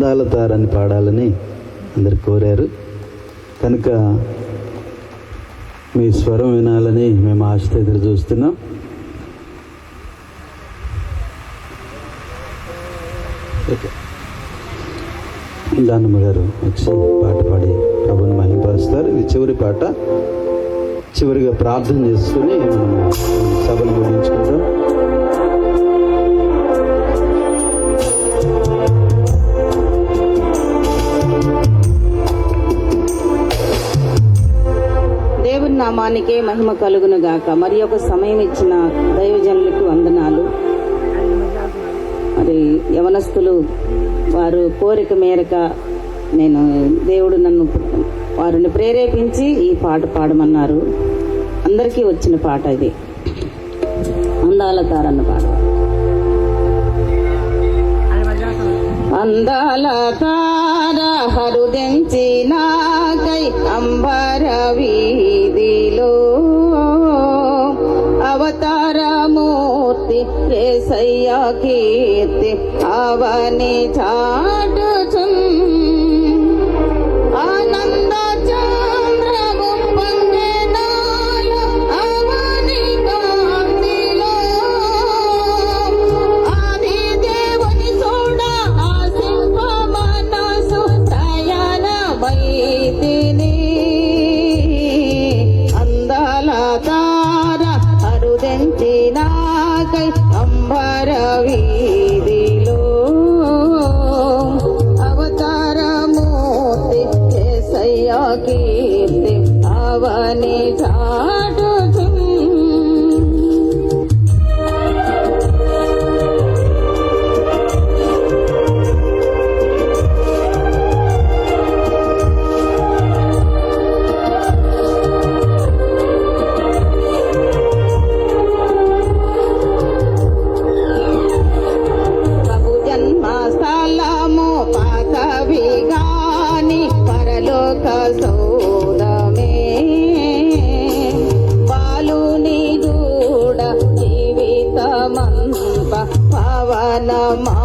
అందాల తారాన్ని పాడాలని అందరు కోరారు. కనుక మీ స్వరం వినాలని మేము ఆశతో ఎదురు చూస్తున్నాం. దానమ్మ గారు వచ్చి పాట పాడి ప్రభుని మహింపరుస్తారు. ఇది చివరి పాట. చివరిగా ప్రార్థన చేసుకుని మనం సభను ముగించుకుంటాం నామానికే మహిమ కలుగును గాక. మరి ఒక సమయం ఇచ్చిన దైవజనులకు వందనాలు. మరి యవనస్తులు వారు కోరిక మేరక నేను దేవుడు నన్ను వారిని ప్రేరేపించి ఈ పాట పాడమన్నారు. అందరికీ వచ్చిన పాట ఇది. అందాల తారన్న పాట. అందాల తార హరుదెంచి నాకై కేసయ్య కీర్తి అవని చాటుచున్ ఆనంద అందాల తార అరుదెంచినా నాకై అంబర వీధిలో అవతారమూర్తి కేసయ్య కీర్తి అవని చాటుచున్ గాని పరలోక సౌరమే. బాలుని దూడ జీవితమంత పవనమాయను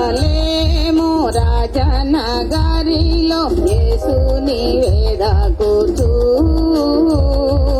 ఎరుషలేము రాజనగరిలో యేసుని వేదకుచూ పెరిగిన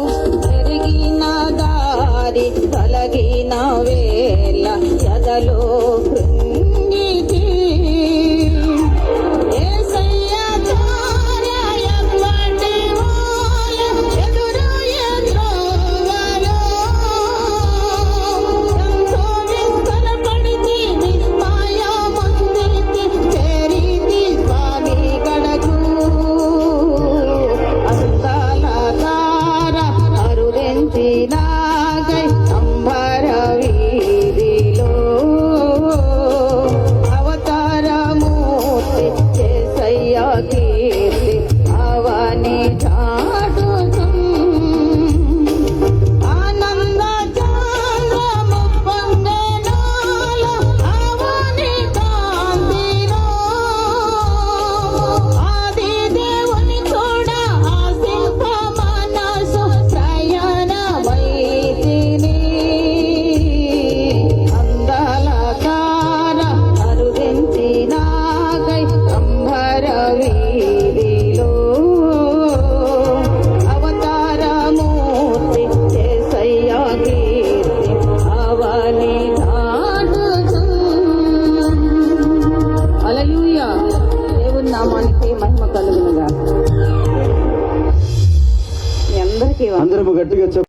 লাগে అందరము గట్టిగా చెప్ప